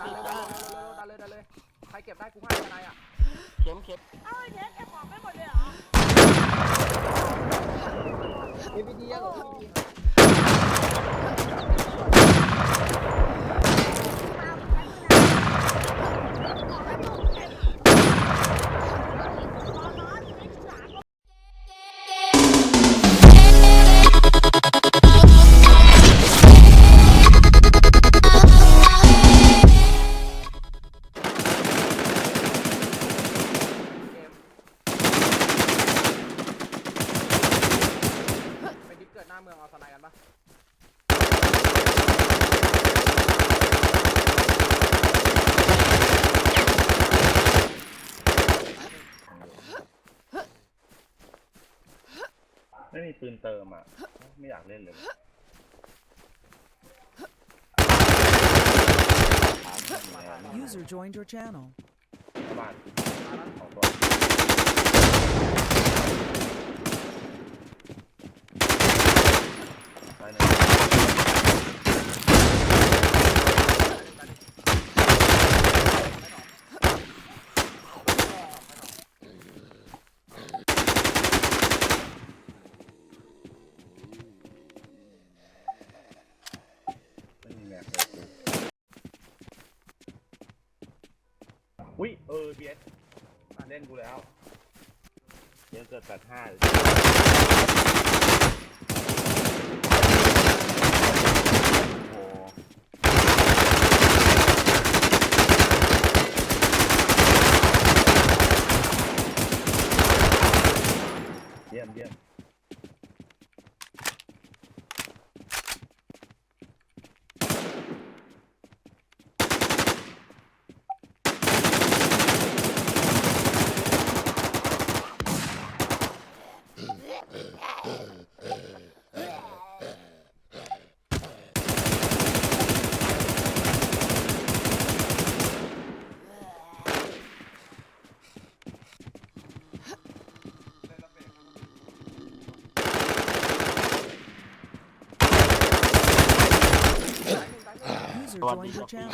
ดัฟินเลยดันเลยดันเลยดันเลยใครเก็บได้กูให้ทนายอะเข็มเข็มเอ้าไอ้เทสเก็บของไม่หมดเลยเหรอเอพีดีอะ นเติมอะ ไม่อยากเล่นเลย User joined your channel. บ้านของตัวไปหนึ่ง ไม่มีแม็กเลยกู อุ้ยเออเบียสเล่นกูแล้วเดี๋ยวเกิดแปดห้า User joined your channel.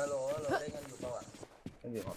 ฮัลโหลฮัลโหลได้เงินอยู่เปล่าอะต้องอยู่ครับ